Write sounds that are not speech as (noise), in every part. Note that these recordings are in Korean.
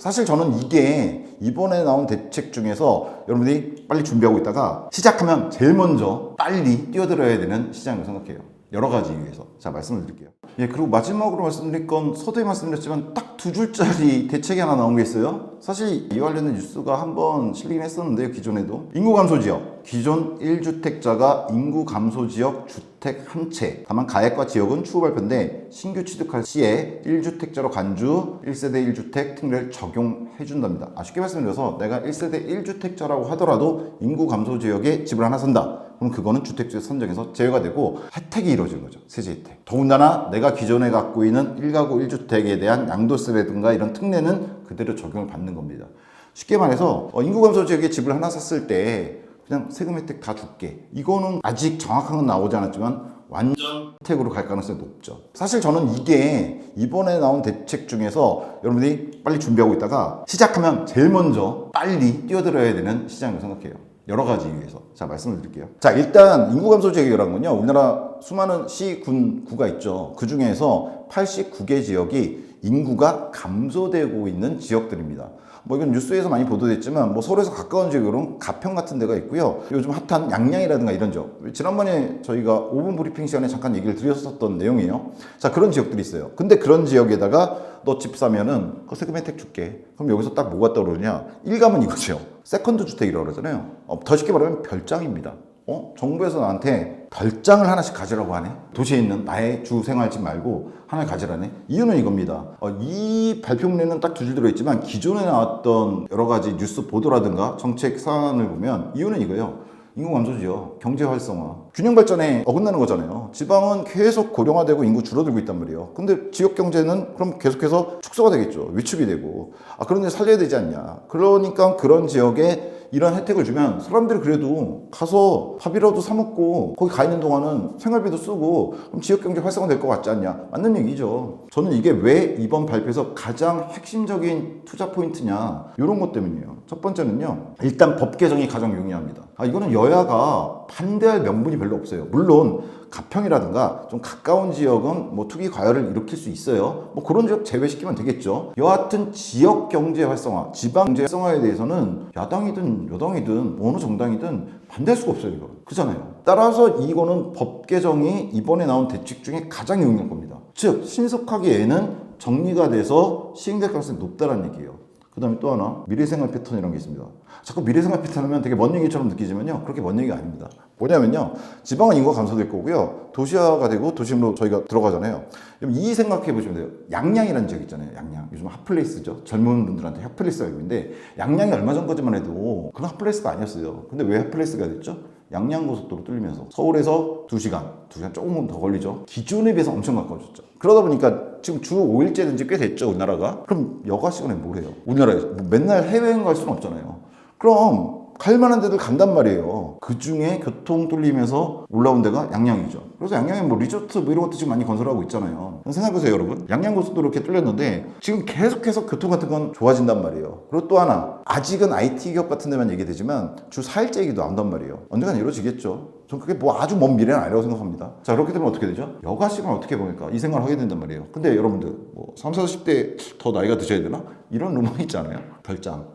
사실 저는 이게 이번에 나온 대책 중에서 여러분들이 빨리 준비하고 있다가 시작하면 제일 먼저 빨리 뛰어들어야 되는 시장이라고 생각해요. 여러 가지 이유에서. 자, 말씀을 드릴게요. 예, 그리고 마지막으로 말씀드릴 건 서두에 말씀드렸지만 딱 두 줄짜리 (laughs) 대책이 하나 나온 게 있어요. 사실 이 관련된 뉴스가 한 번 실리긴 했었는데요, 기존에도. 인구 감소 지역. 기존 1주택자가 인구 감소 지역 주택 한 채. 다만 가액과 지역은 추후 발표인데 신규 취득할 시에 1주택자로 간주 1세대 1주택 특례를 적용해 준답니다. 아, 쉽게 말씀드려서 내가 1세대 1주택자라고 하더라도 인구 감소 지역에 집을 하나 산다. 그럼 그거는 주택지역 선정에서 제외가 되고 혜택이 이루어지는 거죠. 세제 혜택. 더군다나 내가 기존에 갖고 있는 1가구 1주택에 대한 양도세라든가 이런 특례는 그대로 적용을 받는 겁니다. 쉽게 말해서 어, 인구 감소 지역에 집을 하나 샀을 때 그냥 세금 혜택 다 줄게. 이거는 아직 정확한 건 나오지 않았지만 완전 혜택으로 갈 가능성이 높죠. 사실 저는 이게 이번에 나온 대책 중에서 여러분들이 빨리 준비하고 있다가 시작하면 제일 먼저 빨리 뛰어들어야 되는 시장이라고 생각해요. 여러 가지 이유에서. 자, 말씀을 드릴게요. 자, 일단 인구 감소 지역이라는 건요. 우리나라 수많은 시, 군, 구가 있죠. 그 중에서 89개 지역이 인구가 감소되고 있는 지역들입니다. 뭐 이건 뉴스에서 많이 보도됐지만 뭐 서울에서 가까운 지역으로는 가평 같은 데가 있고요. 요즘 핫한 양양이라든가 이런 지역. 지난번에 저희가 5분 브리핑 시간에 잠깐 얘기를 드렸었던 내용이에요. 자, 그런 지역들이 있어요. 근데 그런 지역에다가 너 집 사면은 그 세금 혜택 줄게. 그럼 여기서 딱 뭐가 떠오르냐? 일감은 이거죠. 세컨드 주택이라고 그러잖아요. 어, 더 쉽게 말하면 별장입니다. 어? 정부에서 나한테 별장을 하나씩 가지라고 하네? 도시에 있는 나의 주 생활집 말고 하나 가지라네? 이유는 이겁니다. 어, 이 발표문에는 딱 두 줄 들어있지만 기존에 나왔던 여러 가지 뉴스 보도라든가 정책 사안을 보면 이유는 이거예요. 인구 감소죠. 경제 활성화. 균형 발전에 어긋나는 거잖아요. 지방은 계속 고령화되고 인구 줄어들고 있단 말이에요. 근데 지역 경제는 그럼 계속해서 축소가 되겠죠. 위축이 되고. 아, 그런데 살려야 되지 않냐. 그러니까 그런 지역에 이런 혜택을 주면 사람들이 그래도 가서 밥이라도 사 먹고 거기 가 있는 동안은 생활비도 쓰고 그럼 지역 경제 활성화 될 것 같지 않냐. 맞는 얘기죠. 저는 이게 왜 이번 발표에서 가장 핵심적인 투자 포인트냐. 이런 것 때문이에요. 첫 번째는요. 일단 법 개정이 가장 용이합니다. 아, 이거는 여야가 반대할 명분이 별로 없어요. 물론 가평이라든가 좀 가까운 지역은 뭐 투기 과열을 일으킬 수 있어요. 뭐 그런 지역 제외시키면 되겠죠. 여하튼 지역 경제 활성화, 지방 경제 활성화에 대해서는 야당이든 여당이든 어느 정당이든 반대할 수가 없어요. 이거 그렇잖아요. 따라서 이거는 법 개정이 이번에 나온 대책 중에 가장 용이한 겁니다. 즉 신속하게에는 정리가 돼서 시행될 가능성이 높다는 얘기예요. 그 다음에 또 하나 미래생활 패턴이라는 게 있습니다. 자꾸 미래생활 패턴 하면 되게 먼 얘기처럼 느끼지만요. 그렇게 먼 얘기가 아닙니다. 뭐냐면요. 지방은 인구가 감소될 거고요. 도시화가 되고 도심으로 저희가 들어가잖아요. 이 생각해 보시면 돼요. 양양이라는 지역 있잖아요. 양양. 요즘 핫플레이스죠. 젊은 분들한테 핫플레이스가 있는데 양양이 얼마 전까지만 해도 그런 핫플레이스가 아니었어요. 근데 왜 핫플레이스가 됐죠? 양양고속도로 뚫리면서 서울에서 2시간, 2시간 조금 더 걸리죠. 기존에 비해서 엄청 가까워졌죠. 그러다 보니까 지금 주 5일째 된지 꽤 됐죠, 우리나라가. 그럼 여가 시간에 뭘 해요? 우리나라에서 뭐 맨날 해외여행 갈 수는 없잖아요. 그럼 갈 만한 데들 간단 말이에요. 그 중에 교통 뚫리면서 올라온 데가 양양이죠. 그래서 양양에 뭐 리조트 뭐 이런 것도 지금 많이 건설하고 있잖아요. 생각해보세요, 여러분. 양양 고속도로 이렇게 뚫렸는데 지금 계속해서 교통 같은 건 좋아진단 말이에요. 그리고 또 하나, 아직은 IT 기업 같은 데만 얘기되지만 주 4일째 얘기도 나온단 말이에요. 언젠간 이루어지겠죠. 전 그게 뭐 아주 먼 미래는 아니라고 생각합니다. 자, 그렇게 되면 어떻게 되죠? 여가 시간 어떻게 보니까 이 생각을 하게 된단 말이에요. 근데 여러분들, 뭐 3, 40대 더 나이가 드셔야 되나? 이런 로망 있잖아요. 별장.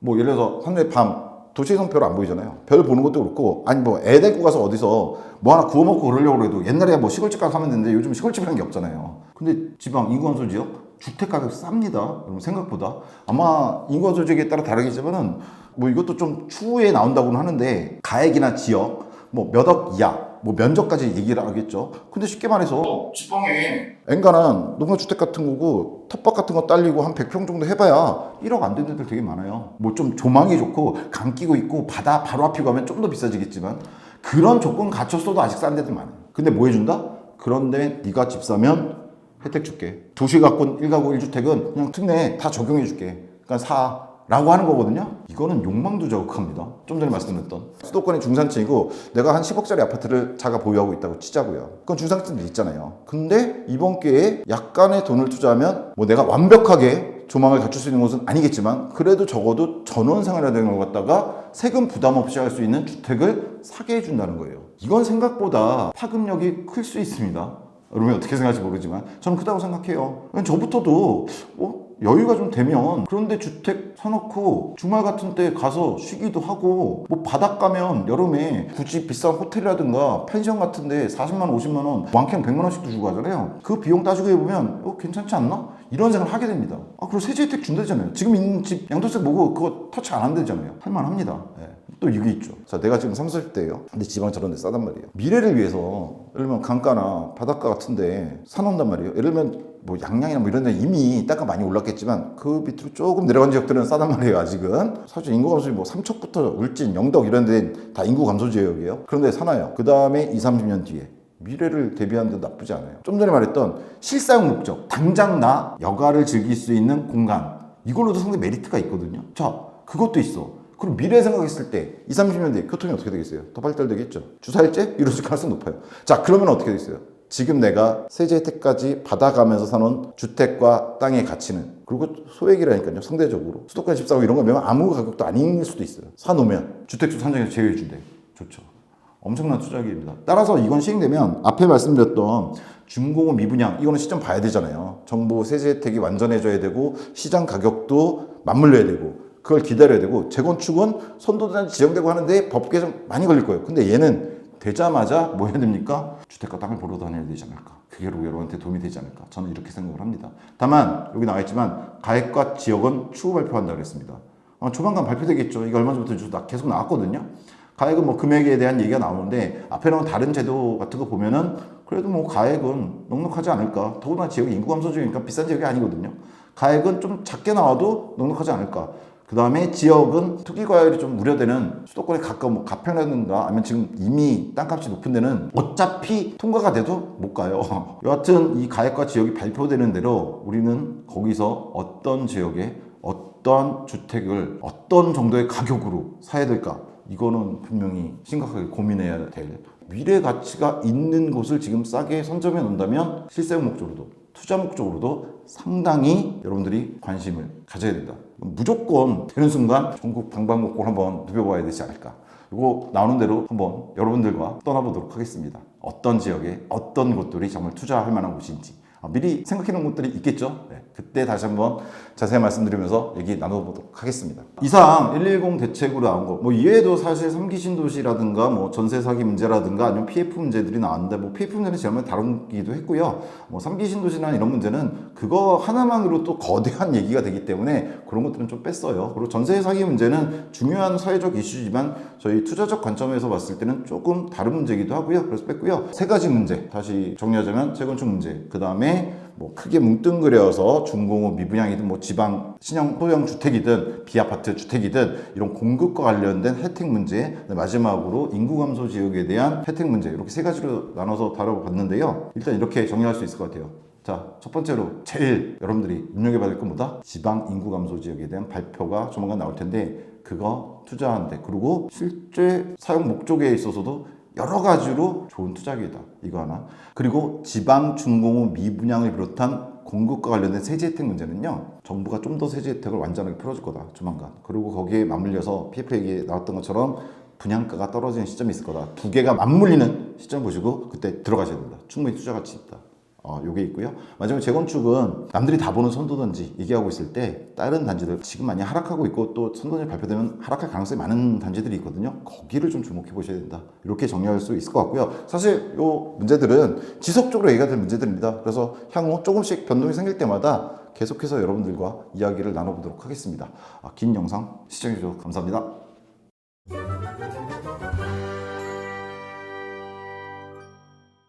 뭐 예를 들어서 하늘의 밤 도시에선 별안 보이잖아요. 별 보는 것도 그렇고 아니 뭐 애 데리고 가서 어디서 뭐 하나 구워 먹고 그러려고 해도 옛날에 뭐 시골집 가서 하면 되는데 요즘 시골집이라는 게 없잖아요. 근데 지방 인구 감소 지역 주택 가격 쌉니다. 여러분 생각보다 아마 인구 감소 지역에 따라 다르겠지만은 뭐 이것도 좀 추후에 나온다고는 하는데 가액이나 지역 뭐 몇 억 이하 뭐 면적까지 얘기를 하겠죠. 근데 쉽게 말해서 지방에 엔간한 농가주택 같은 거고 텃밭 같은 거 딸리고 한 100평 정도 해봐야 1억 안 되는 데들 되게 많아요. 뭐 좀 조망이 좋고 강 끼고 있고 바다 바로 앞이고 하면 좀 더 비싸지겠지만 그런 조건 갖췄어도 아직 싼 데들 많아요. 근데 뭐 해준다? 그런데 네가 집 사면 혜택 줄게. 도시 가꾼 1가구 1주택은 그냥 특례 다 적용해 줄게. 그러니까 사. 라고 하는 거거든요. 이거는 욕망도 자극합니다. 좀 전에 말씀드렸던 수도권의 중산층이고 내가 한 10억짜리 아파트를 자가 보유하고 있다고 치자고요. 그건 중산층들 있잖아요. 근데 이번 기회에 약간의 돈을 투자하면 뭐 내가 완벽하게 조망을 갖출 수 있는 곳은 아니겠지만 그래도 적어도 전원 생활하는 걸 갖다가 세금 부담 없이 할 수 있는 주택을 사게 해준다는 거예요. 이건 생각보다 파급력이 클 수 있습니다. 여러분이 어떻게 생각할지 모르지만 저는 크다고 생각해요. 저부터도 어? 여유가 좀 되면 그런데 주택 사놓고 주말 같은 때 가서 쉬기도 하고 뭐 바닷 가면 여름에 굳이 비싼 호텔이라든가 펜션 같은데 40만 원, 50만 원, 많게는 100만 원씩도 주고 하잖아요. 그 비용 따지고 해보면 어, 괜찮지 않나? 이런 생각을 하게 됩니다. 아 그리고 세제 혜택 준다잖아요. 지금 있는 집 양도세 뭐고 그거 터치 안 한다잖아요. 할만합니다. 예. 또 이게 있죠. 자, 내가 지금 30대예요. 근데 지방 저런 데 싸단 말이에요. 미래를 위해서 예를 들면 강가나 바닷가 같은 데 사놓는단 말이에요. 예를 들면 뭐 양양이나 뭐 이런 데 이미 땅가 많이 올랐겠지만 그 밑으로 조금 내려간 지역들은 싸단 말이에요. 아직은 사실 인구 감소율 뭐 삼척부터 울진, 영덕 이런 데다 인구 감소 지역이에요. 그런데 사나요. 그 다음에 2, 30년 뒤에 미래를 대비하는 데 나쁘지 않아요. 좀 전에 말했던 실사용 목적, 당장 나 여가를 즐길 수 있는 공간 이걸로도 상당히 메리트가 있거든요. 자, 그것도 있어. 그럼 미래 생각했을 때 2, 30년 뒤에 교통이 어떻게 되겠어요? 더 발달되겠죠. 주사일제 이루어질 가능성이 높아요. 자, 그러면 어떻게 되겠어요? 지금 내가 세제 혜택까지 받아가면서 사놓은 주택과 땅의 가치는 그리고 소액이라니까요 상대적으로. 수도권 14호 이런 거 매면 아무 가격도 아닐 수도 있어요. 사놓으면 주택수 산정에서 제외해 준대. 좋죠. 엄청난 투자기입니다. 따라서 이건 시행되면 앞에 말씀드렸던 중공업 미분양 이거는 시점 봐야 되잖아요. 정부 세제 혜택이 완전해져야 되고 시장 가격도 맞물려야 되고 그걸 기다려야 되고 재건축은 선도단지 지정되고 하는데 법 개정 많이 걸릴 거예요. 근데 얘는 되자마자 뭐 해야 됩니까? 주택과 땅을 보러 다녀야 되지 않을까? 그게 여러분한테 도움이 되지 않을까? 저는 이렇게 생각을 합니다. 다만 여기 나와 있지만 가액과 지역은 추후 발표한다 그랬습니다. 어, 조만간 발표되겠죠. 이거 얼마 전부터 계속 나왔거든요. 가액은 뭐 금액에 대한 얘기가 나오는데 앞에 나온 다른 제도 같은 거 보면은 그래도 뭐 가액은 넉넉하지 않을까? 더구나 지역이 인구 감소 중이니까 비싼 지역이 아니거든요. 가액은 좀 작게 나와도 넉넉하지 않을까? 그 다음에 지역은 투기 과열이 좀 우려되는 수도권에 가까운 뭐 가평이라든가 아니면 지금 이미 땅값이 높은 데는 어차피 통과가 돼도 못 가요. (laughs) 여하튼 이 가액과 지역이 발표되는 대로 우리는 거기서 어떤 지역에 어떤 주택을 어떤 정도의 가격으로 사야 될까? 이거는 분명히 심각하게 고민해야 될 미래 가치가 있는 곳을 지금 싸게 선점해 놓는다면 실생 목적으로도 투자 목적으로도 상당히 여러분들이 관심을 가져야 된다. 무조건 되는 순간 전국 방방곡곡 한번 누벼봐야 되지 않을까. 이거 나오는 대로 한번 여러분들과 떠나보도록 하겠습니다. 어떤 지역에 어떤 곳들이 정말 투자할 만한 곳인지 아, 미리 생각해 놓은 곳들이 있겠죠. 네, 그때 다시 한번 자세히 말씀드리면서 얘기 나눠보도록 하겠습니다. 이상 110 대책으로 나온 거, 뭐 이외에도 사실 3기 신도시라든가 뭐 전세 사기 문제라든가 아니면 PF 문제들이 나왔는데 뭐 PF 문제는 지난번에 다루기도 했고요. 뭐 3기 신도시나 이런 문제는 그거 하나만으로 또 거대한 얘기가 되기 때문에 그런 것들은 좀 뺐어요. 그리고 전세 사기 문제는 중요한 사회적 이슈지만 저희 투자적 관점에서 봤을 때는 조금 다른 문제이기도 하고요. 그래서 뺐고요. 세 가지 문제 다시 정리하자면 재건축 문제, 그 다음에 뭐 크게 뭉뚱그려서 중공업 미분양이든 뭐 지방 신형 소형 주택이든 비아파트 주택이든 이런 공급과 관련된 혜택 문제 마지막으로 인구 감소 지역에 대한 혜택 문제 이렇게 세 가지로 나눠서 다뤄봤는데요. 일단 이렇게 정리할 수 있을 것 같아요. 자, 첫 번째로 제일 여러분들이 눈여겨봐야 될 것보다 지방 인구 감소 지역에 대한 발표가 조만간 나올 텐데 그거 투자하는데 그리고 실제 사용 목적에 있어서도 여러 가지로 좋은 투자기회다. 이거 하나. 그리고 지방 중공업 미분양을 비롯한 공급과 관련된 세제 혜택 문제는요. 정부가 좀 더 세제 혜택을 완전하게 풀어줄 거다. 조만간. 그리고 거기에 맞물려서 PF 얘기에 나왔던 것처럼 분양가가 떨어지는 시점이 있을 거다. 두 개가 맞물리는 시점 보시고 그때 들어가셔야 된다. 충분히 투자 가치 있다. 어, 요게 있고요. 마지막에 재건축은 남들이 다 보는 선도단지 얘기하고 있을 때 다른 단지들 지금 많이 하락하고 있고 또 선도단지 발표되면 하락할 가능성이 많은 단지들이 있거든요. 거기를 좀 주목해 보셔야 된다. 이렇게 정리할 수 있을 것 같고요. 사실 요 문제들은 지속적으로 얘기가 될 문제들입니다. 그래서 향후 조금씩 변동이 생길 때마다 계속해서 여러분들과 이야기를 나눠보도록 하겠습니다. 아, 긴 영상 시청해주셔서 감사합니다.